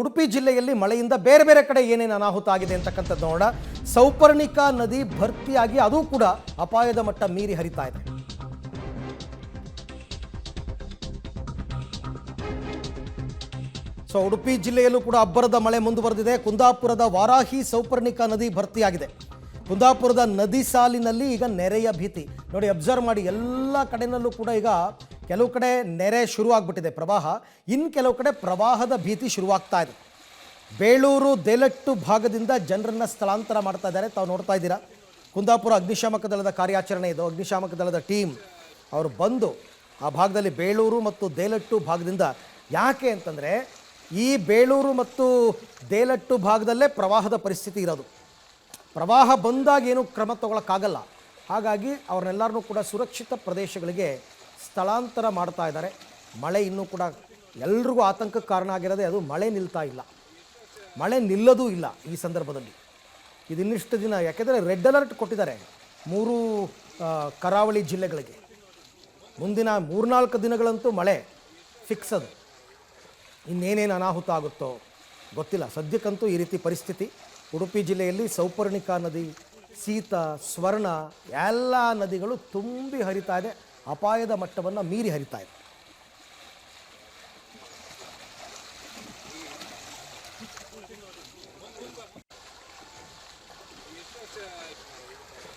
ಉಡುಪಿ ಜಿಲ್ಲೆಯಲ್ಲಿ ಮಳೆಯಿಂದ ಬೇರೆ ಬೇರೆ ಕಡೆ ಏನೇನು ಅನಾಹುತ ಆಗಿದೆ ಅಂತಕ್ಕಂಥದ್ದು ನೋಡೋಣ. ಸೌಪರ್ಣಿಕಾ ನದಿ ಭರ್ತಿಯಾಗಿ ಅದು ಕೂಡ ಅಪಾಯದ ಮಟ್ಟ ಮೀರಿ ಹರಿತಾ ಇದೆ. ಸೊ, ಉಡುಪಿ ಜಿಲ್ಲೆಯಲ್ಲೂ ಕೂಡ ಅಬ್ಬರದ ಮಳೆ ಮುಂದುವರೆದಿದೆ. ಕುಂದಾಪುರದ ವಾರಾಹಿ ಸೌಪರ್ಣಿಕಾ ನದಿ ಭರ್ತಿಯಾಗಿದೆ. ಕುಂದಾಪುರದ ನದಿ ಸಾಲಿನಲ್ಲಿ ಈಗ ನೆರೆಯ ಭೀತಿ. ನೋಡಿ, ಅಬ್ಸರ್ವ್ ಮಾಡಿ ಎಲ್ಲ ಕಡೆಯಲ್ಲೂ ಕೂಡ ಈಗ ಕೆಲವು ಕಡೆ ನೆರೆ ಶುರುವಾಗ್ಬಿಟ್ಟಿದೆ ಪ್ರವಾಹ. ಇನ್ನು ಕೆಲವು ಕಡೆ ಪ್ರವಾಹದ ಭೀತಿ ಶುರುವಾಗ್ತಾ ಇದೆ. ಬೇಳೂರು, ದೇಲಟ್ಟು ಭಾಗದಿಂದ ಜನರನ್ನು ಸ್ಥಳಾಂತರ ಮಾಡ್ತಾ ಇದ್ದಾರೆ. ತಾವು ನೋಡ್ತಾ ಇದ್ದೀರಾ? ಕುಂದಾಪುರ ಅಗ್ನಿಶಾಮಕ ದಳದ ಕಾರ್ಯಾಚರಣೆ ಇದು. ಅಗ್ನಿಶಾಮಕ ದಳದ ಟೀಮ್ ಅವರು ಬಂದು ಆ ಭಾಗದಲ್ಲಿ ಬೇಳೂರು ಮತ್ತು ದೇಲಟ್ಟು ಭಾಗದಿಂದ ಯಾಕೆ ಅಂತಂದರೆ ಈ ಬೇಳೂರು ಮತ್ತು ದೇಲಟ್ಟು ಭಾಗದಲ್ಲೇ ಪ್ರವಾಹದ ಪರಿಸ್ಥಿತಿ ಇರೋದು. ಪ್ರವಾಹ ಬಂದಾಗ ಏನು ಕ್ರಮ ತಗೊಳಕ್ಕಾಗಲ್ಲ. ಹಾಗಾಗಿ ಅವ್ರನ್ನೆಲ್ಲರನ್ನೂ ಕೂಡ ಸುರಕ್ಷಿತ ಪ್ರದೇಶಗಳಿಗೆ ಸ್ಥಳಾಂತರ ಮಾಡ್ತಾ ಇದ್ದಾರೆ. ಮಳೆ ಇನ್ನೂ ಕೂಡ ಎಲ್ರಿಗೂ ಆತಂಕಕ್ಕೆ ಕಾರಣ ಆಗಿರೋದೇ ಅದು ಮಳೆ ನಿಲ್ತಾ ಇಲ್ಲ. ಮಳೆ ನಿಲ್ಲೋದೂ ಇಲ್ಲ ಈ ಸಂದರ್ಭದಲ್ಲಿ. ಇದಿನ್ನಿಷ್ಟು ದಿನ ಯಾಕೆಂದರೆ ರೆಡ್ ಅಲರ್ಟ್ ಕೊಟ್ಟಿದ್ದಾರೆ ಮೂರು ಕರಾವಳಿ ಜಿಲ್ಲೆಗಳಿಗೆ. ಮುಂದಿನ ಮೂರ್ನಾಲ್ಕು ದಿನಗಳಂತೂ ಮಳೆ ಫಿಕ್ಸ್ ಅದು ಇನ್ನೇನೇನು ಅನಾಹುತ ಆಗುತ್ತೋ ಗೊತ್ತಿಲ್ಲ. ಸದ್ಯಕ್ಕಂತೂ ಈ ರೀತಿ ಪರಿಸ್ಥಿತಿ. ಉಡುಪಿ ಜಿಲ್ಲೆಯಲ್ಲಿ ಸೌಪರ್ಣಿಕಾ ನದಿ, ಸೀತ, ಸ್ವರ್ಣ, ಎಲ್ಲ ನದಿಗಳು ತುಂಬಿ ಹರಿತಾ ಇದೆ. ಅಪಾಯದ ಮಟ್ಟವನ್ನು ಮೀರಿ ಹರಿತಾ ಇದೆ.